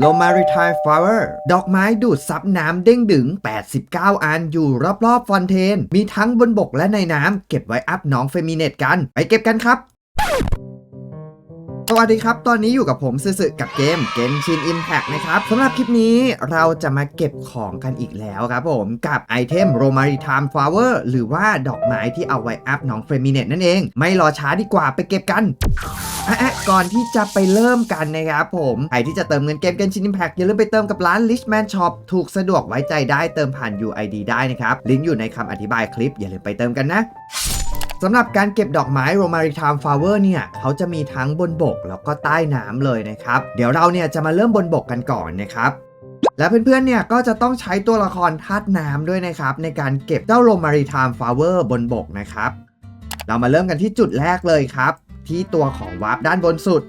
โลมาริทายฟลาวเวอร์ดอกไม้ดูดซับน้ำเด้งดึง 89 อันอยู่รอบๆฟอนเทน มีทั้งบนบกและในน้ำ เก็บไว้อัพน้องเฟมิเนตกัน ไปเก็บกันครับสวัสดีครับ ตอนนี้อยู่กับผมซึซึกับเกม Genshin Impact นะครับสำหรับคลิปนี้เราจะมาเก็บของกันอีกแล้วครับผมกับไอเทม Romaritime Flower หรือว่าดอกไม้ที่เอาไว้อัพน้องเฟมิเนตนั่นเอง ไม่รอช้าดีกว่าไปเก็บกัน อะก่อนที่จะไปเริ่มกันนะครับผมใครที่จะเติมเงินเกม Genshin Impact อย่าลืมไปเติมกับร้าน Richman Shop ถูกสะดวกไว้ใจได้เติมผ่าน UID ได้นะครับ ลิงก์อยู่ในคำอธิบายคลิป อย่าลืมไปเติมกันนะสำหรับการเก็บดอกไม้ Romaritime Flower เนี่ยเขาจะมีทั้งบนบกแล้วก็ใต้น้ำเลยนะครับ เดี๋ยวเราเนี่ยจะมาเริ่มบนบกกันก่อนนะครับและเพื่อนๆ เนี่ยก็จะต้องใช้ตัวละครธาตุน้ำด้วยนะครับ ในการเก็บเจ้า Romaritime Flower บนบกนะครับ เรามาเริ่มกันที่จุดแรกเลยครับ ที่ตัวของวาร์ปด้านบนสุด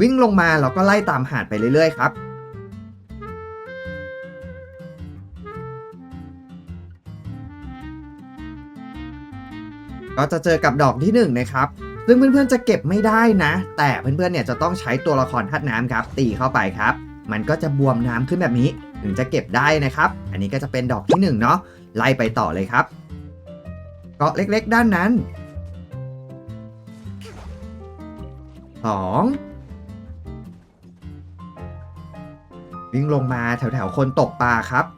วิ่งลงมาแล้วก็ไล่ตามหาดไปเรื่อยๆครับ ก็จะเจอกับดอกที่1นงนะครับ ซึ่งเพื่อนๆจะเก็บไม่ได้นะ แต่เพื่อนๆเนี่ยจะต้องใช้ตัวละครธาตุน้ำครับ ตีเข้าไปครับ มันก็จะบวมน้ำขึ้นแบบนี้ ถึงจะเก็บได้นะครับ อันนี้ก็จะเป็นดอกที่1เนาะไล่ไปต่อเลยครับาะเล็กๆ ด้านนั้น 2 วิ่งลงมาแถวๆ คนตกปลาครับ 3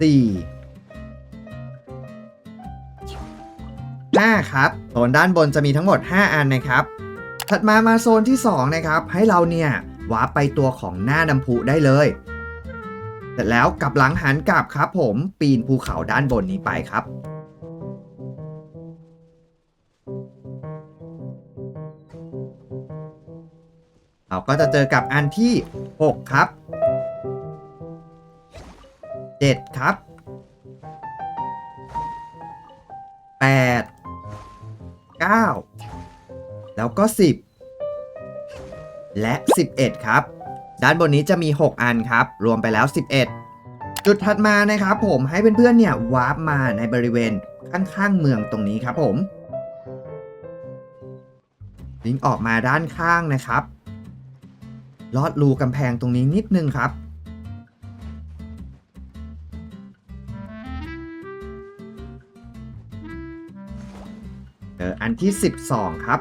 สี่ห้าครับโซนด้านบนจะมีทั้งหมด 5 อันนะครับ ถัดมามาโซนที่ 2 นะครับ ให้เราเนี่ย วาร์ปไปตัวของหน้าน้ำพุได้เลยเสร็จแล้วกลับหลังหันกลับครับผมปีนภูเขาด้านบนนี้ไปครับเราก็จะเจอกับอันที่ 6 ครับ 7 ครับ 8 9 แล้วก็ 10 และ 11 ครับ ด้านบนนี้จะมี 6 อันครับ รวมไปแล้ว 11 จุดถัดมานะครับผมให้เพื่อนๆเนี่ยวาร์ปมาในบริเวณข้างๆเมืองตรงนี้ครับผมลิงออกมาด้านข้างนะครับ ลอดรูกำแพงตรงนี้นิดนึงครับ เอออันที่ 12 ครับ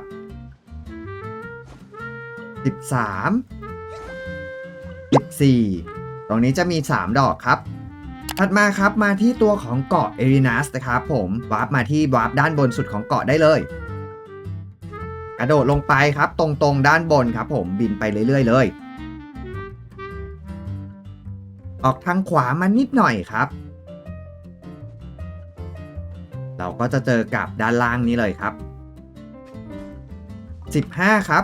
13 14 ตรงนี้จะมี 3 ดอกครับ ถัดมาครับมาที่ตัวของเกาะเอรินัสนะครับผมวาร์ปมาที่วาร์ปด้านบนสุดของเกาะได้เลยกระโดดลงไปครับตรงๆด้านบนครับผมบินไปเรื่อยๆ เลย ออกทางขวามานิดหน่อยครับ เราก็จะเจอกับด้านล่างนี้เลยครับ 15 ครับ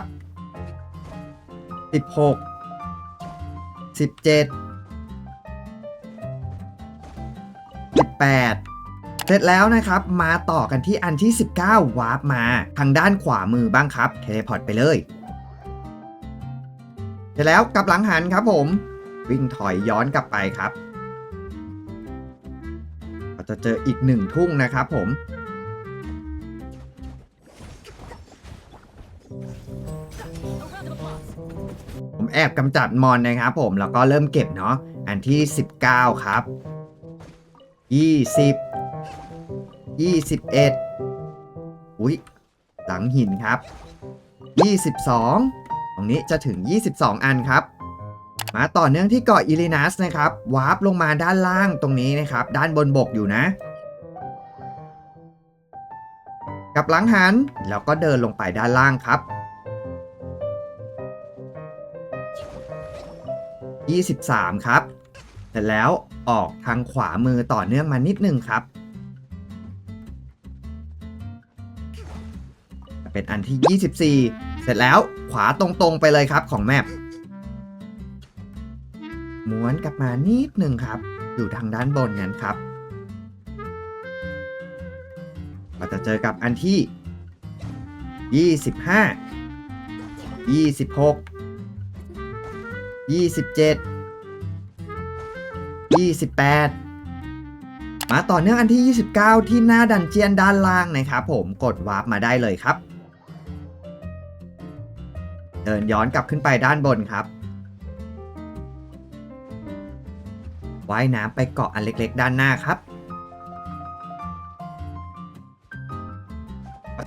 16 17 18เสร็จแล้วนะครับ มาต่อกันที่อันที่ 19 วาร์ปมาทางด้านขวามือบ้างครับ เทเลพอร์ตไปเลย เสร็จแล้วกลับหลังหันครับผม วิ่งถอยย้อนกลับไปครับ เราจะเจออีกหนึ่งทุ่งนะครับผม ผมแอบกำจัดมอนนะครับผมแล้วก็เริ่มเก็บเนาะอันที่ 19 ครับ 20 21 อุ๊ย หลังหินครับ 22 ตรงนี้จะถึง 22 อันครับ มาต่อเนื่องที่เกาะอิลินัสนะครับ วาร์ปลงมาด้านล่างตรงนี้นะครับ ด้านบนบกอยู่นะ กับหลังหันแล้วก็เดินลงไปด้านล่างครับ 23 ครับ เสร็จแล้วออกทางขวามือต่อเนื่องมานิดนึงครับ เป็นอันที่ 24 เสร็จแล้วขวาตรงๆไปเลยครับของแมปม้วนกลับมานิดนึงครับ อยู่ทางด้านบนนั้นครับ เราจะเจอกับอันที่ 25 26 27 28มาต่อเนื่องอันที่ 29 ที่หน้าดันเจียนด้านล่างนะครับผมกดวาร์ปมาได้เลยครับ เดินย้อนกลับขึ้นไปด้านบนครับว่ายน้ำไปเกาะอันเล็กๆ ด้านหน้าครับ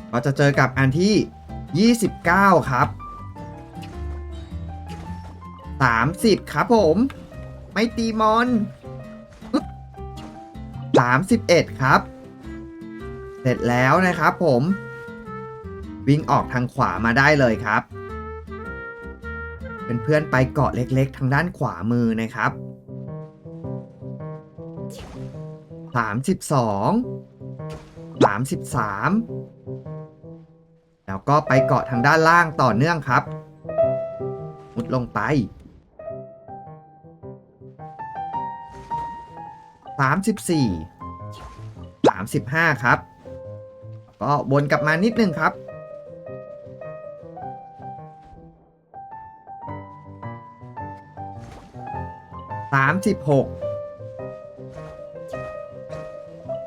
เราจะเจอกับอันที่ 29 ครับ 30 ครับผม ไม่ตีมอนปึ๊บ31 ครับ เสร็จแล้วนะครับผม วิ่งออกทางขวามาได้เลยครับ เป็นเพื่อนๆไปเกาะเล็กๆ ทางด้านขวามือนะครับ 32 33 แล้วก็ไปเกาะทางด้านล่างต่อเนื่องครับ มุดลงไป 34 35 ครับ ก็วนกลับมานิดนึงครับ 36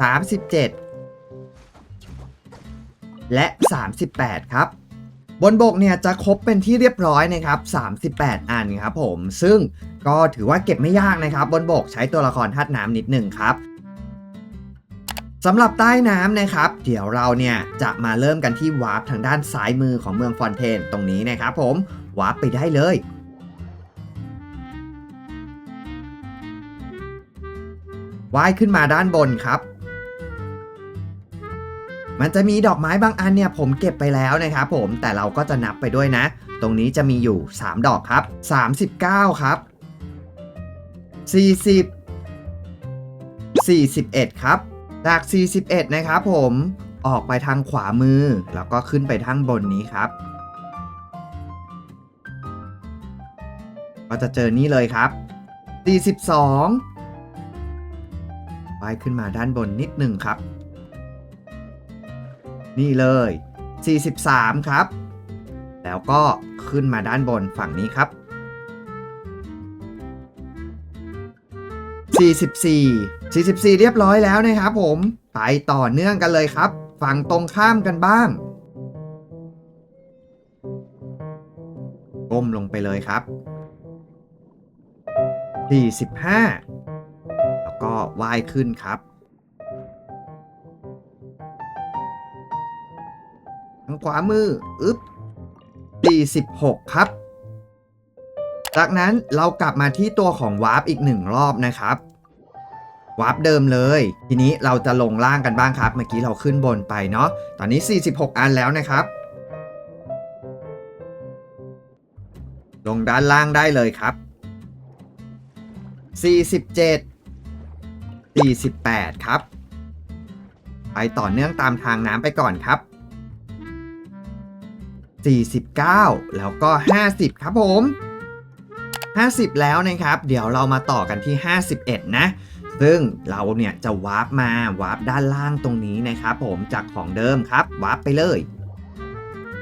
37 และ 38 ครับ บนบกเนี่ยจะครบเป็นที่เรียบร้อยนะครับ 38 อันครับผม ซึ่งก็ถือว่าเก็บไม่ยากนะครับ บนบกใช้ตัวละครธาตุน้ำนิดหนึ่งครับสำหรับใต้น้ำนะครับ เดี๋ยวเราเนี่ยจะมาเริ่มกันที่วาร์ปทางด้านซ้ายมือของเมืองฟอนเทนตรงนี้นะครับผมวาร์ปไปได้เลย ว่ายขึ้นมาด้านบนครับ มันจะมีดอกไม้บางอันเนี่ยผมเก็บไปแล้วนะครับผมแต่เราก็จะนับไปด้วยนะ ตรงนี้จะมีอยู่ 3 ดอกครับ 39 ครับ 40 41 ครับ จาก 41 นะครับผมออกไปทางขวามือ แล้วก็ขึ้นไปทางบนนี้ครับ ก็จะเจอนี่เลยครับ 42ไปขึ้นมาด้านบนนิดหนึ่งครับ นี่เลย 43 ครับ แล้วก็ขึ้นมาด้านบนฝั่งนี้ครับ 44 44 เรียบร้อยแล้วนะครับผม ไปต่อเนื่องกันเลยครับ ฝั่งตรงข้ามกันบ้าง ก้มลงไปเลยครับ 45 แล้วก็ว่ายขึ้นครับางขวามืออึ๊บ46 ครับ จากนั้นเรากลับมาที่ตัวของวาร์ปอีกหนึ่งรอบนะครับวาร์ปเดิมเลย ทีนี้เราจะลงล่างกันบ้างครับ เมื่อกี้เราขึ้นบนไปเนาะตอนนี้ 46 อันแล้วนะครับ ลงด้านล่างได้เลยครับ 47 48 ครับ ไปต่อเนื่องตามทางน้ำไปก่อนครับ 49 แล้วก็ 50 ครับผม 50 แล้วนะครับ เดี๋ยวเรามาต่อกันที่ 51 นะ ซึ่งเราเนี่ยจะวาร์ปมาวาร์ปด้านล่างตรงนี้นะครับผมจากของเดิมครับวาร์ปไปเลย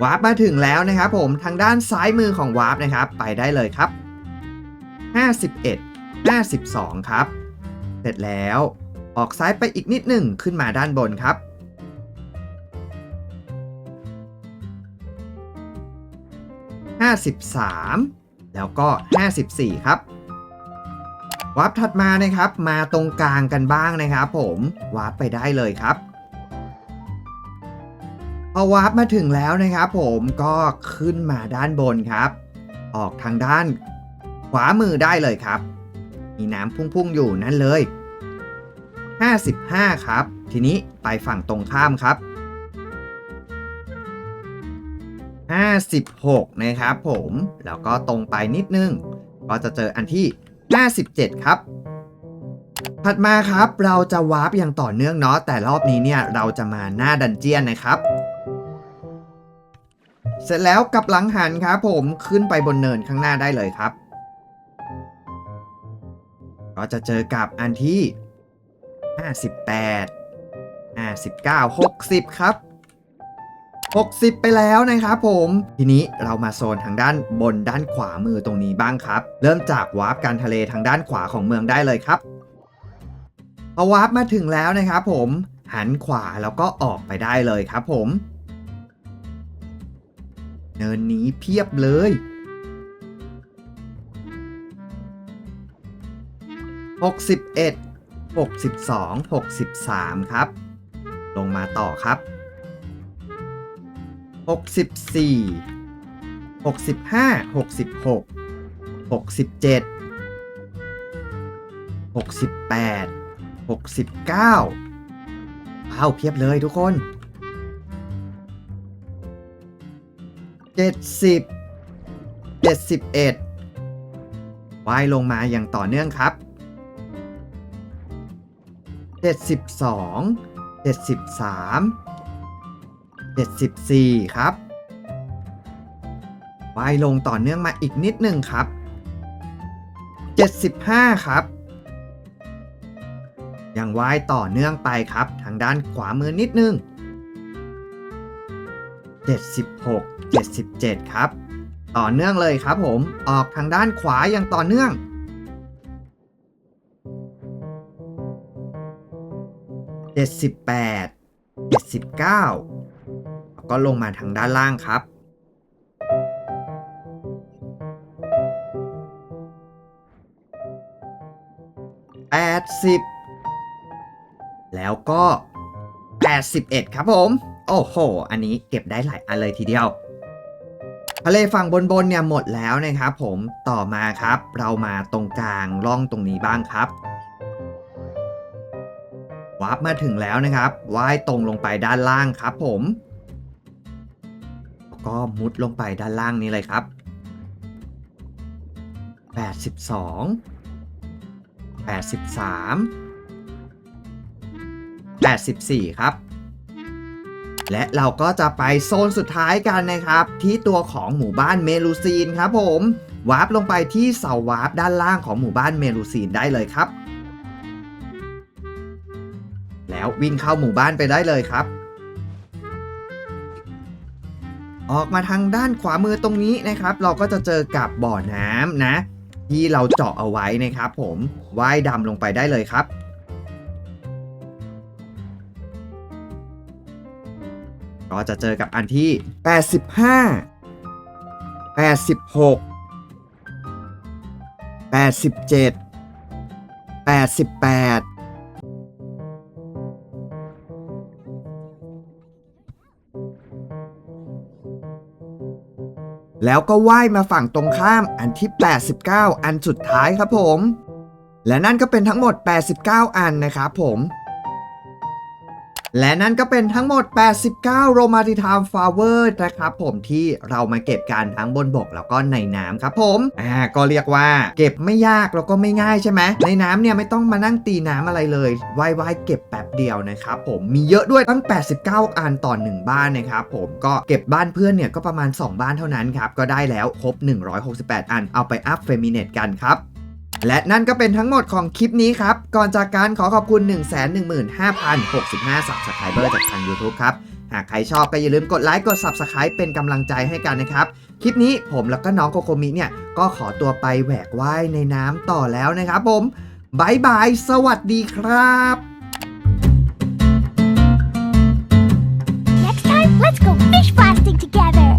วาร์ปมาถึงแล้วนะครับผมทางด้านซ้ายมือของวาร์ปนะครับ ไปได้เลยครับ 51 52 ครับ เสร็จแล้วออกซ้ายไปอีกนิดหนึ่งขึ้นมาด้านบนครับ 53 แล้วก็ 54 ครับวาร์ปถัดมานะครับ มาตรงกลางกันบ้างนะครับผมวาร์ปไปได้เลยครับพอวาร์ปมาถึงแล้วนะครับผมก็ขึ้นมาด้านบนครับ ออกทางด้านขวามือได้เลยครับ มีน้ำพุ่งๆอยู่นั่นเลย 55 ครับ ทีนี้ไปฝั่งตรงข้ามครับ 56 นะครับผม แล้วก็ตรงไปนิดนึง ก็จะเจออันที่ 57 ครับ ถัดมาครับเราจะวาร์ปอย่างต่อเนื่องเนาะแต่รอบนี้เนี่ยเราจะมาหน้าดันเจียนนะครับ เสร็จแล้วกับหลังหันครับผมขึ้นไปบนเนินข้างหน้าได้เลยครับ ก็จะเจอกับอันที่ 58 59 60 ครับ 60 ไปแล้วนะครับผม ทีนี้เรามาโซนทางด้านบนด้านขวามือตรงนี้บ้างครับ เริ่มจากวาร์ปการทะเลทางด้านขวาของเมืองได้เลยครับพอวาร์ปมาถึงแล้วนะครับผมหันขวาแล้วก็ออกไปได้เลยครับผมเนินนี้เพียบเลย 61 62 63 ครับ ลงมาต่อครับ 64 65 66 67 68 69ว้าวเพียบเลยทุกคน 70 71ว่ายลงมาอย่างต่อเนื่องครับ 72 73 74 ครับว่ายลงต่อเนื่องมาอีกนิดหนึ่งครับ 75 ครับ ยังว่ายต่อเนื่องไปครับ ทางด้านขวามือนิดนึง 76 77 ครับ ต่อเนื่องเลยครับผม ออกทางด้านขวาอย่างต่อเนื่อง 78 79แล้ว ก็ลงมาทางด้านล่างครับ 80 แล้วก็ 81 ครับผม โอ้โห อันนี้เก็บได้หลายอันเลยทีเดียว ทะเลฝั่งบนๆเนี่ยหมดแล้วนะครับผมต่อมาครับ เรามาตรงกลางร่องตรงนี้บ้างครับวาร์ปมาถึงแล้วนะครับว่ายตรงลงไปด้านล่างครับผม ก็มุดลงไปด้านล่างนี้เลยครับ 82 83 84 ครับ และเราก็จะไปโซนสุดท้ายกันนะครับ ที่ตัวของหมู่บ้านเมลูซีนครับผมวาร์ปลงไปที่เสาวาร์ปด้านล่างของหมู่บ้านเมลูซีนได้เลยครับ แล้ววิ่งเข้าหมู่บ้านไปได้เลยครับ ออกมาทางด้านขวามือตรงนี้นะครับ เราก็จะเจอกับบ่อน้ำนะ ที่เราเจาะเอาไว้นะครับผมว่ายดำลงไปได้เลยครับก็จะเจอกับอันที่ 85 86 87 88 แล้วก็ว่ายมาฝั่งตรงข้ามอันที่ 89 อันสุดท้ายครับผม และนั่นก็เป็นทั้งหมด 89 อันนะครับผม และนั่นก็เป็นทั้งหมด 89 โรมาติทามฟลาเวอร์นะครับผมที่เรามาเก็บกันทั้งบนบกแล้วก็ในน้ำครับผมอ่าก็เรียกว่าเก็บไม่ยากแล้วก็ไม่ง่ายใช่ไหมในน้ำเนี่ยไม่ต้องมานั่งตีน้ำอะไรเลยว่ายว่ายเก็บแป๊บเดียวนะครับผมมีเยอะด้วยตั้ง 89 อันต่อ1บ้านนะครับผมก็เก็บบ้านเพื่อนเนี่ยก็ประมาณ 2 บ้านเท่านั้นครับก็ได้แล้วครบ 168 อันเอาไปอัพเฟมิเนตกันครับ และนั่นก็เป็นทั้งหมดของคลิปนี้ครับ ก่อนจากการขอขอบคุณ 115,065 Subscriber จากทาง YouTube ครับ หากใครชอบก็อย่าลืมกดไลค์กด Subscribe เป็นกำลังใจให้กันนะครับ คลิปนี้ผมแล้วก็น้องโคโคมิเนี่ย ก็ขอตัวไปแหวกว่ายในน้ำต่อแล้วนะครับผมบายบาย สวัสดีครับ Next time, let's go fish blasting together.